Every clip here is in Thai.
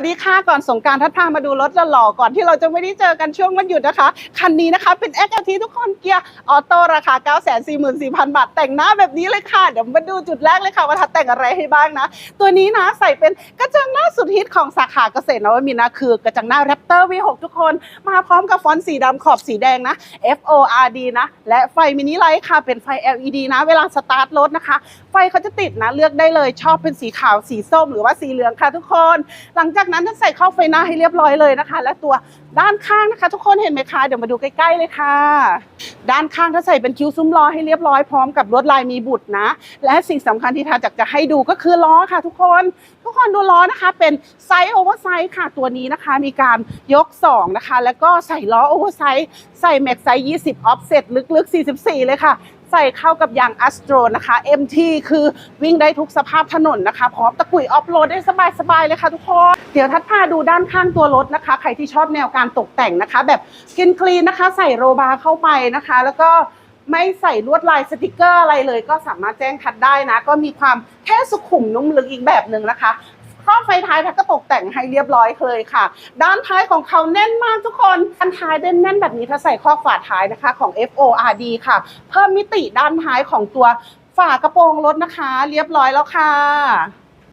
วัสดีค่ะก่อนสงการทัดพามาดูรถหล่อๆก่อนที่เราจะไม่ได้เจอกันช่วงวันหยุดนะคะ คันนี้นะคะเป็น XLT ทุกคนเกียร์ออโต้ราคา 944,000 บาท แต่งหน้าแบบนี้เลยค่ะ เดี๋ยวมาดูจุดแรกเลยค่ะว่าทัดแต่งอะไรให้บ้างนะ ตัวนี้นะใส่เป็นกระจังหน้าสุดฮิตของสาขาเกษตรนวมินนะคือกระจังหน้า Raptor V6 ทุกคน มาพร้อมกับฟอนต์สีดำขอบสีแดงนะ F O R D นะ และไฟมินิไลท์ค่ะเป็นไฟ LED นะ เวลาสตาร์ทรถนะคะ ไฟเขาจะติดนะเลือกได้เลยชอบเป็นสีขาวสีส้มหรือว่าสีเหลืองค่ะทุกคน หลังจากนั้นท่านใส่เข้าไฟหน้าให้เรียบร้อยเลยนะคะ และตัวด้านข้างนะคะ ทุกคนเห็นไหมคะเดี๋ยวมาดูใกล้ๆเลยค่ะ ด้านข้างถ้าใส่เป็นคิ้วซุ้มล้อให้เรียบร้อยพร้อมกับลวดลายมีบุตรนะ และสิ่งสำคัญที่ทาจากจะให้ดูก็คือล้อค่ะ ทุกคน ทุกคนดูล้อนะคะ เป็นไซส์โอเวอร์ไซส์ค่ะตัวนี้นะคะ มีการยก 2 นะคะ แล้วก็ใส่ล้อโอเวอร์ไซส์ใส่แม็กไซส์20ออฟเซ็ตลึกๆ 44 เลยค่ะใส่เข้ากับยาง Astro นะคะ MT คือวิ่งได้ทุกสภาพถนนนะคะ พร้อมตะกุยออฟโรดได้สบายๆเลยค่ะทุกคน เดี๋ยวทัดพาดูด้านข้างตัวรถนะคะ ใครที่ชอบแนวการตกแต่งนะคะ แบบกินคลีนนะคะ ใส่โรบาร์เข้าไปนะคะ แล้วก็ไม่ใส่ลวดลายสติกเกอร์อะไรเลย ก็สามารถแจ้งทัดได้นะ ก็มีความแค่สุขุมนุ่มลึกอีกแบบหนึ่งนะคะครอบไฟท้ายทัดก็ตกแต่งให้เรียบร้อยเลยค่ะ ด้านท้ายของเขาแน่นมากทุกคนด้านท้ายเด่นแน่นแบบนี้ถ้าใส่ข้อฝาท้ายนะคะของ FORD ค่ะ เพิ่มมิติด้านท้ายของตัวฝากระโปรงรถนะคะ เรียบร้อยแล้วค่ะ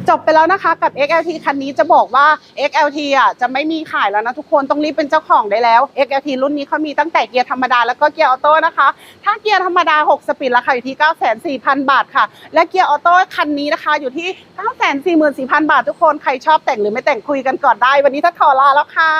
จบไปแล้วนะคะกับ XLT คันนี้จะบอกว่า XLT อะจะไม่มีขายแล้วนะทุกคนต้องรีบเป็นเจ้าของได้แล้ว XLT รุ่นนี้เขามีตั้งแต่เกียร์ธรรมดาแล้วก็เกียร์ออโต้นะคะ ถ้าเกียร์ธรรมดา 6 สปีดราคาอยู่ที่ 9,400,000บาทค่ะ และเกียร์ออโต้คันนี้นะคะอยู่ที่ 944,000 บาททุกคนใครชอบแต่งหรือไม่แต่งคุยกันก่อนได้ วันนี้ถ้าขอลาแล้วค่ะ